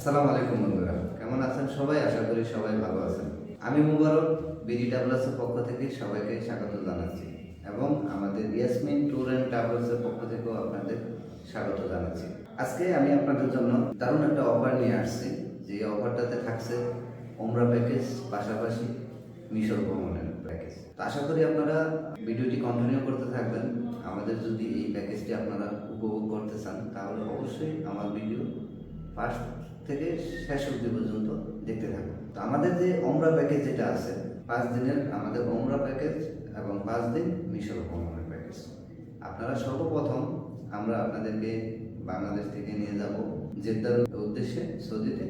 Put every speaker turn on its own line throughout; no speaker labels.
আসসালামু আলাইকুম বন্ধুরা, কেমন আছেন সবাই? আশা করি সবাই ভালো আছেন। আমি মুবারক বিডি ট্রাভেলার্সের পক্ষ থেকে সবাইকে স্বাগত জানাচ্ছি এবং আমাদের ইয়াসমিন ট্যুর অ্যান্ড ট্রাভেলসের পক্ষ থেকেও আপনাদের স্বাগত জানাচ্ছি। আজকে আমি আপনাদের জন্য দারুণ একটা অফার নিয়ে আসছি। যে অফারটাতে থাকছে ওমরা প্যাকেজ পাশাপাশি মিশর ভ্রমণের প্যাকেজ তো আশা করি আপনারা ভিডিওটি কন্টিনিউ করতে থাকবেন। আমাদের যদি এই প্যাকেজটি আপনারা উপভোগ করতে চান, তাহলে অবশ্যই আমার ভিডিও ফার্স্ট থেকে শেষ অবধি পর্যন্ত দেখতে থাকুন তো আমাদের যে ওমরা প্যাকেজ যেটা আছে, পাঁচ দিনের আমাদের ওমরা প্যাকেজ এবং পাঁচ দিন মিশর ভ্রমণের প্যাকেজ আপনারা সর্বপ্রথম আমরা আপনাদেরকে বাংলাদেশ থেকে নিয়ে যাব জেদ্দার উদ্দেশ্যে, সৌদিতে।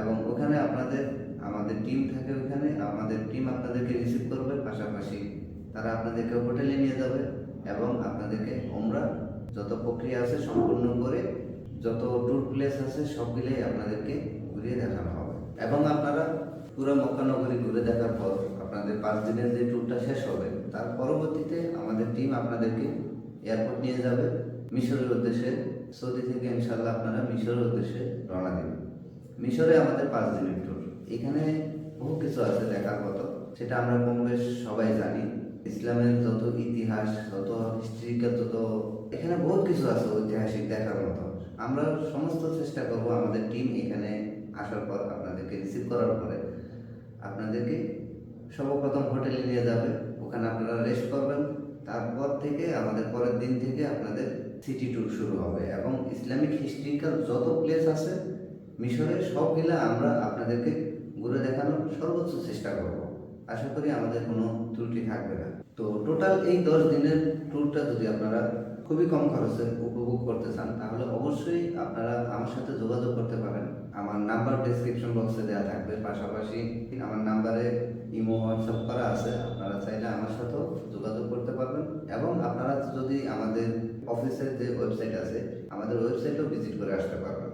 এবং ওখানে আপনাদের, আমাদের টিম থাকে ওখানে, আমাদের টিম আপনাদেরকে রিসিভ করবে। পাশাপাশি তারা আপনাদেরকে হোটেলে নিয়ে যাবে এবং আপনাদেরকে ওমরা যত প্রক্রিয়া আছে সম্পূর্ণ করে যত ট্যুর প্লেস আছে সবগুলোই আপনাদেরকে ঘুরিয়ে দেখানো হবে। এবং আপনারা পুরো মক্কানগরী ঘুরে দেখার পর আপনাদের পাঁচ দিনের যে ট্যুরটা শেষ হবে, তার পরবর্তীতে আমাদের টিম আপনাদেরকে এয়ারপোর্ট নিয়ে যাবে। মিশরের উদ্দেশ্যে, সৌদি থেকে ইনশাল্লাহ আপনারা মিশরের উদ্দেশ্যে রওনা দেবেন। মিশরে আমাদের পাঁচ দিনের ট্যুর এখানে বহু কিছু আছে দেখার মতো, সেটা আমরা কম বেশ সবাই জানি। ইসলামের যত ইতিহাস, যত হিস্ট্রিক্যাল যত, এখানে বহুত কিছু আছে ঐতিহাসিক দেখার মতো। আমরা সমস্ত চেষ্টা করব আমাদের টিম এখানে আসার পর আপনাদেরকে রিসিভ করার পরে আপনাদেরকে সর্বপ্রথম হোটেলে নিয়ে যাবে। ওখানে আপনারা রেস্ট করবেন। তারপর থেকে আমাদের পরের দিন থেকে আপনাদের সিটি ট্যুর শুরু হবে এবং ইসলামিক হিস্ট্রিক্যাল যত প্লেস আছে মিশরের সবগুলা আমরা আপনাদেরকে ঘুরে দেখানোর সর্বোচ্চ চেষ্টা করব। আশা করি আমাদের কোনো ত্রুটি থাকবে না। তো টোটাল এই দশ দিনের ট্যুরটা যদি আপনারা খুবই কম খরচে উপভোগ করতে চান, তাহলে অবশ্যই আপনারা আমার সাথে যোগাযোগ করতে পারেন। আমার নাম্বার ডেসক্রিপশন বক্সে দেওয়া থাকবে। পাশাপাশি আমার নাম্বারে ইমো, হোয়াটসঅ্যাপ করা আছে। আপনারা চাইলে আমার সাথেও যোগাযোগ করতে পারবেন। এবং আপনারা যদি আমাদের অফিসের যে ওয়েবসাইট আছে, আমাদের ওয়েবসাইটেও ভিজিট করে আসতে পারবেন।